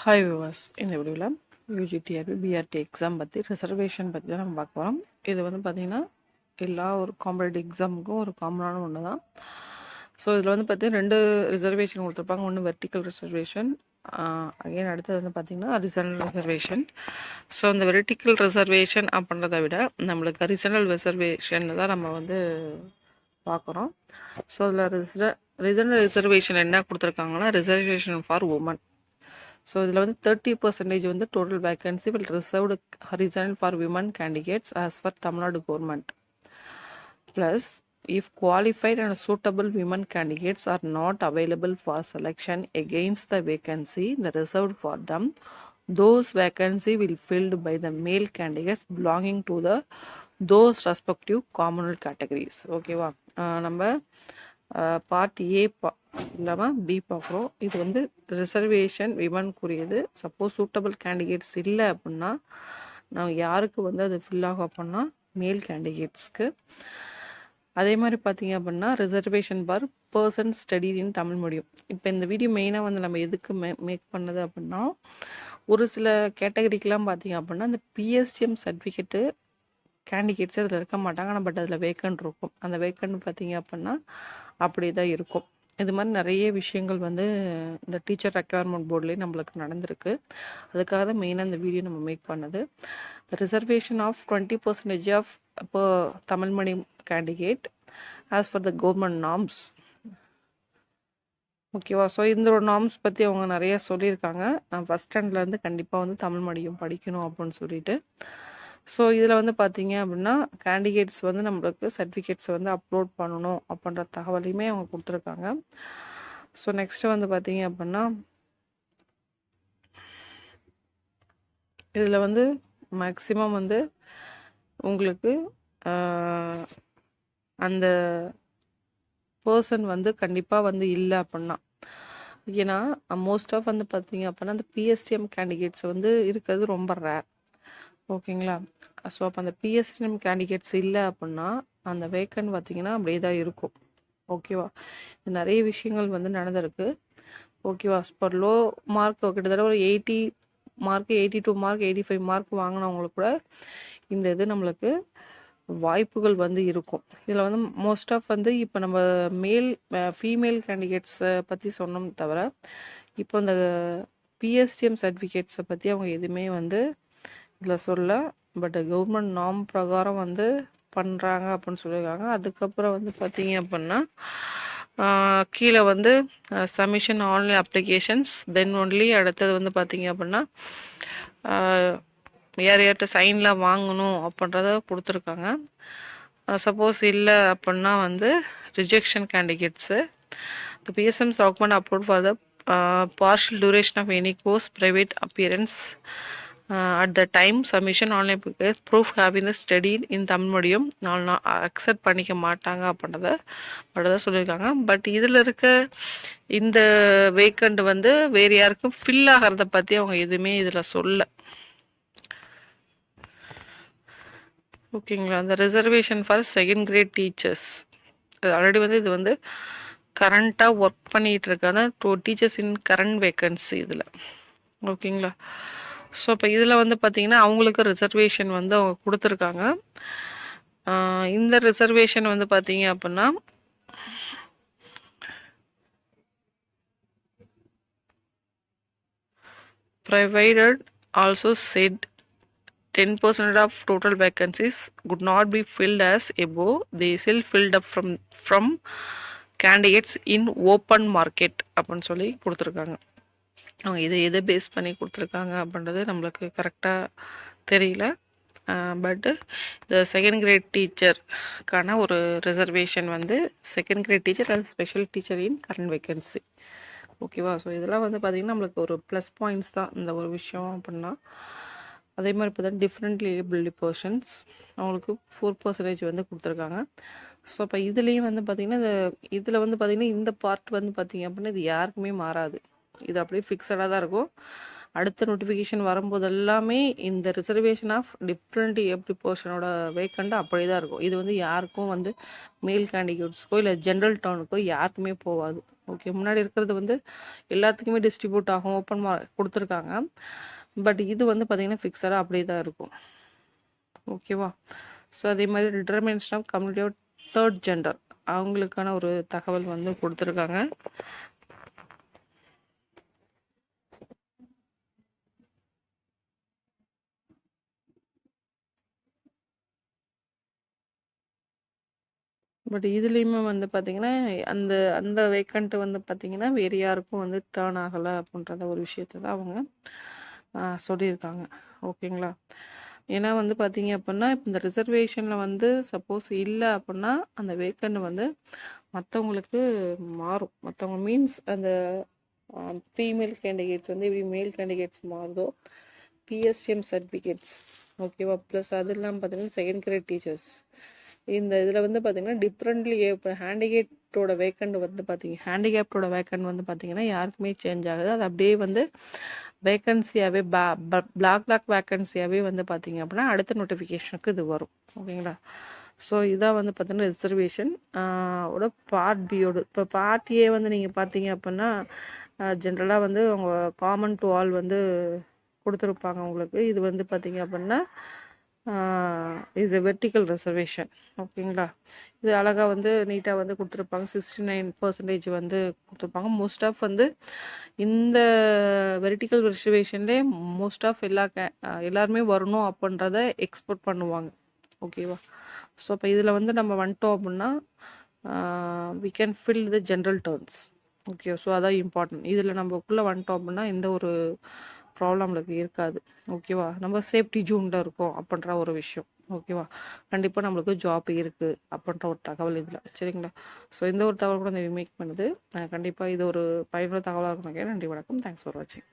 Hi viewers இந்த வீடியோவில் UGTRB BRT exam பற்றி ரிசர்வேஷன் பற்றி தான் நம்ம பார்க்க போகிறோம் இது வந்து பார்த்திங்கன்னா எல்லா ஒரு காம்படேட்டிவ் எக்ஸாமுக்கும் ஒரு காமனான ஒன்று தான். ஸோ இதில் வந்து பார்த்திங்கன்னா ரெண்டு ரிசர்வேஷன் கொடுத்துருப்பாங்க. ஒன்று வெர்டிக்கல் ரிசர்வேஷன் அகைன் அடுத்தது வந்து பார்த்திங்கன்னா ரிசனல் ரிசர்வேஷன் ஸோ அந்த வெர்டிக்கல் ரிசர்வேஷன் அப்படின்றத விட நம்மளுக்கு ரிசனல் ரிசர்வேஷன் தான் நம்ம வந்து பார்க்குறோம் ஸோ அதில் ரிச ரிசனல் ரிசர்வேஷன் என்ன கொடுத்துருக்காங்கன்னா ரிசர்வேஷன் ஃபார் உமன் ஸோ இதில் வந்து தேர்ட்டி பர்சன்டேஜ் வந்து total vacancy will reserved horizontal for women candidates as per Tamil Nadu government plus if qualified and suitable women candidates are not available for selection against the vacancy the reserved for them those vacancy will filled by the male candidates belonging to the those respective communal categories ஓகேவா நம்ம Part A பா இல்லாமல் B பார்க்குறோம். இது வந்து reservation விமன்குரியது suppose suitable candidates இல்லை அப்படின்னா நான் யாருக்கு வந்து அது ஃபில் ஆகும் அப்படின்னா மேல் கேண்டிடேட்ஸ்க்கு அதே மாதிரி பார்த்தீங்க அப்படின்னா ரிசர்வேஷன் பார் பர்சன் ஸ்டடின்னு தமிழ் மீடியம் இப்போ இந்த வீடியோ மெயினாக வந்து நம்ம எதுக்கு மே மேக் பண்ணது அப்படின்னா ஒரு சில கேட்டகரிக்கெலாம் பார்த்தீங்க அப்படின்னா அந்த பிஎஸ்டிஎம் சர்டிஃபிகேட்டு கேண்டிடேட்ஸ் அதில் இருக்க மாட்டாங்க. ஆனால் பட் அதில் வேக்கன்ட் இருக்கும். அந்த வேக்கன்ட் பார்த்தீங்க அப்படின்னா அப்படி தான் இருக்கும். இது மாதிரி நிறைய விஷயங்கள் வந்து இந்த டீச்சர் ரெக்யர்மெண்ட் போர்ட்லேயே நம்மளுக்கு நடந்திருக்கு. அதுக்காக தான் மெயினாக இந்த வீடியோ நம்ம மேக் பண்ணது. Reservation of twenty percentage of இப்போ Tamil medium candidate as for the government norms ஓகேவா ஸோ இந்த ஒரு பற்றி அவங்க நிறைய சொல்லியிருக்காங்க. நான் ஃபஸ்ட் ஸ்டாண்டர்ட்லேருந்து கண்டிப்பாக வந்து தமிழ் மீடியம் படிக்கணும் அப்படின்னு சொல்லிட்டு. ஸோ இதில் வந்து பார்த்தீங்க அப்படின்னா கேண்டிடேட்ஸ் வந்து நம்மளுக்கு சர்டிஃபிகேட்ஸை வந்து அப்லோட் பண்ணணும் அப்படின்ற தகவலையுமே அவங்க கொடுத்துருக்காங்க. ஸோ நெக்ஸ்ட்டு வந்து பார்த்தீங்க அப்படின்னா இதில் வந்து மேக்ஸிமம் வந்து உங்களுக்கு அந்த பர்சன் வந்து கண்டிப்பாக வந்து இல்லை அப்படின்னா ஏன்னா மோஸ்ட் ஆஃப் வந்து பார்த்தீங்க அப்படின்னா அந்த பிஎஸ்டிஎம் கேண்டிடேட்ஸ் வந்து இருக்கிறது ரொம்ப ரேர் ஓகேங்களா? ஸோ அப்போ அந்த பிஎஸ்டிஎம் கேண்டிடேட்ஸ் இல்லை அப்படின்னா அந்த வேக்கன் பார்த்திங்கன்னா அப்படியே தான் இருக்கும். ஓகேவா நிறைய விஷயங்கள் வந்து நடந்திருக்கு. ஓகேவா இப்போ லோ மார்க் கிட்டத்தட்ட ஒரு eighty mark eighty two mark eighty five mark வாங்கினவங்களுக்கு கூட இந்த இது நம்மளுக்கு வாய்ப்புகள் வந்து இருக்கும். இதில் வந்து மோஸ்ட் ஆஃப் வந்து இப்போ நம்ம மேல் ஃபீமேல் கேண்டிடேட்ஸை பற்றி சொன்னோம் தவிர இப்போ இந்த பிஎஸ்டிஎம் சர்டிஃபிகேட்ஸை பற்றி அவங்க எதுவுமே வந்து இதில் சொல்ல பட் கவர்மெண்ட் நாம் பிரகாரம் வந்து பண்ணுறாங்க அப்படின்னு சொல்லியிருக்காங்க. அதுக்கப்புறம் வந்து பார்த்தீங்க அப்படின்னா கீழே வந்து submission online applications then only அடுத்தது வந்து பார்த்தீங்க அப்படின்னா யார் யார்கிட்ட சைனில் வாங்கணும் அப்படின்றத கொடுத்துருக்காங்க. சப்போஸ் இல்லை அப்படின்னா வந்து rejection candidates the PSM document upload for the partial duration of any course private appearance at the time submission online proof having the study in Tamil மொழியும் நான் அக்செப்ட் பண்ணிக்க மாட்டாங்க அப்படின்றத மட்டும் சொல்லியிருக்காங்க. பட் இதில் இருக்க இந்த வேக்கண்ட் வந்து வேறு யாருக்கும் ஃபில் ஆகிறத பற்றி அவங்க எதுவுமே இதில் சொல்ல. ஓகேங்களா அந்த reservation for second grade teachers already வந்து இது வந்து கரண்ட்டாக ஒர்க் பண்ணிகிட்டு இருக்காங்க. To teachers in current vacancy இதில். ஓகேங்களா ஸோ இப்போ இதில் வந்து பார்த்திங்கன்னா அவங்களுக்கு ரிசர்வேஷன் வந்து அவங்க கொடுத்துருக்காங்க. இந்த ரிசர்வேஷன் வந்து பார்த்தீங்க அப்படின்னா provided also set ten percent of total vacancies could not be filled as above they shall filled up from from candidates in open market அப்படின்னு சொல்லி கொடுத்துருக்காங்க. அவங்க இதை எதை பேஸ் பண்ணி கொடுத்துருக்காங்க அப்படின்றது நம்மளுக்கு கரெக்டாக தெரியல. பட்டு இந்த செகண்ட் கிரேட் டீச்சருக்கான ஒரு ரிசர்வேஷன் வந்து second grade teacher and special teacher in current vacancy ஓகேவா ஸோ இதெல்லாம் வந்து பார்த்திங்கன்னா நம்மளுக்கு ஒரு ப்ளஸ் பாயிண்ட்ஸ் தான் இந்த ஒரு விஷயம் அப்படின்னா. அதே மாதிரி இப்போ தான் டிஃப்ரெண்ட்லி ஏபிள்டி பர்சன்ஸ் அவங்களுக்கு ஃபோர் பர்சன்டேஜ் வந்து கொடுத்துருக்காங்க. ஸோ இப்போ இதுலேயும் வந்து பார்த்திங்கன்னா இந்த இதில் வந்து பார்த்திங்கன்னா இந்த பார்ட் வந்து பார்த்திங்க அப்படின்னா இது யாருக்குமே மாறாது. இது அப்படியே ஃபிக்ஸடாக தான் இருக்கும். அடுத்த நோட்டிஃபிகேஷன் வரும்போது எல்லாமே இந்த ரிசர்வேஷன் ஆஃப் டிஃப்ரெண்ட் எப்படி போர்ஷனோட வேக்கண்ட் அப்படியே தான் இருக்கும். இது வந்து யாருக்கும் வந்து மேல் கேண்டிடேட்ஸ்க்கோ இல்லை ஜென்ரல் டவுனுக்கோ யாருக்குமே போகாது. ஓகே முன்னாடி இருக்கிறது வந்து எல்லாத்துக்குமே டிஸ்ட்ரிபியூட் ஆகும் ஓப்பன் மா கொடுத்துருக்காங்க. பட் இது வந்து பார்த்திங்கன்னா ஃபிக்ஸடாக அப்படியே தான் இருக்கும். ஓகேவா ஸோ அதே மாதிரி determination of community of third gender அவங்களுக்கான ஒரு தகவல் வந்து கொடுத்துருக்காங்க. பட் இதுலேயுமே வந்து பார்த்திங்கன்னா அந்த அந்த வேக்கண்ட்டு வந்து பார்த்திங்கன்னா வேறு யாருக்கும் வந்து டேர்ன் ஆகலை அப்படின்றத ஒரு விஷயத்த தான் அவங்க சொல்லியிருக்காங்க. ஓகேங்களா? ஏன்னா வந்து பார்த்தீங்க அப்படின்னா இப்போ இந்த ரிசர்வேஷனில் வந்து சப்போஸ் இல்லை அப்படின்னா அந்த வேக்கண்ட் வந்து மற்றவங்களுக்கு மாறும். மற்றவங்க மீன்ஸ் அந்த ஃபீமேல் கேண்டிடேட்ஸ் வந்து எப்படி மேல் கேண்டிடேட்ஸ் மாறுதோ பிஎஸ்எம் சர்டிஃபிகேட்ஸ் ஓகேவா ப்ளஸ் அது இல்லாமல் பார்த்தீங்கன்னா செகண்ட் கிரேட் டீச்சர்ஸ் இந்த இதில் வந்து பார்த்திங்கன்னா டிஃப்ரெண்ட்லி இப்போ ஹேண்டிகேப்டோட வேக்கண்ட் வந்து பார்த்திங்க ஹேண்டிகேப்டோட வேக்கண்ட் வந்து பார்த்திங்கன்னா யாருக்குமே சேஞ்ச் ஆகுது. அது அப்படியே வந்து வேக்கன்சியாகவே பா பிளாக் பிளாக் வேக்கன்சியாகவே வந்து பார்த்திங்க அப்படின்னா அடுத்த நோட்டிஃபிகேஷனுக்கு இது வரும். ஓகேங்களா? ஸோ இதான் வந்து பார்த்தீங்கன்னா ரிசர்வேஷன் ஓட பார்ட் பியோடு இப்போ பார்ட் ஏ வந்து நீங்கள் பார்த்தீங்க அப்படின்னா ஜென்ரலாக வந்து அவங்க காமன் டு ஆல் வந்து கொடுத்துருப்பாங்க உங்களுக்கு. இது வந்து பார்த்தீங்க அப்படின்னா இஸ் எ வெர்டிக்கல் ரிசர்வேஷன் ஓகேங்களா? இது அழகாக வந்து நீட்டாக வந்து கொடுத்துருப்பாங்க. சிக்ஸ்டி நைன் பர்சன்டேஜ் வந்து கொடுத்துருப்பாங்க. மோஸ்ட் ஆஃப் வந்து இந்த வெர்டிக்கல் ரிசர்வேஷன்லேயே மோஸ்ட் ஆஃப் எல்லா கே எல்லாருமே வரணும் அப்படின்றத எக்ஸ்போர்ட் பண்ணுவாங்க. ஓகேவா? ஸோ அப்போ இதில் வந்து நம்ம வந்துட்டோம் அப்படின்னா we can fill the general terms okay so அதான் இம்பார்ட்டன்ட் இதில் நம்மக்குள்ளே வந்துட்டோம் அப்படின்னா எந்த ஒரு ப்ராப்ளம் நம்மளுக்கு இருக்காது. ஓகேவா நம்ம சேஃப்டி ஜூனில் இருக்கோம் அப்படின்ற ஒரு விஷயம். ஓகேவா கண்டிப்பாக நம்மளுக்கு ஜாப் இருக்குது அப்படின்ற ஒரு தகவல் இதில். சரிங்களா? ஸோ இந்த ஒரு தகவல் கூட இந்த மேக் பண்ணுது. கண்டிப்பாக இது ஒரு பயனுள்ள தகவலாக இருக்கும் நன்றி வணக்கம். தேங்க்ஸ் ஃபார் வாட்சிங்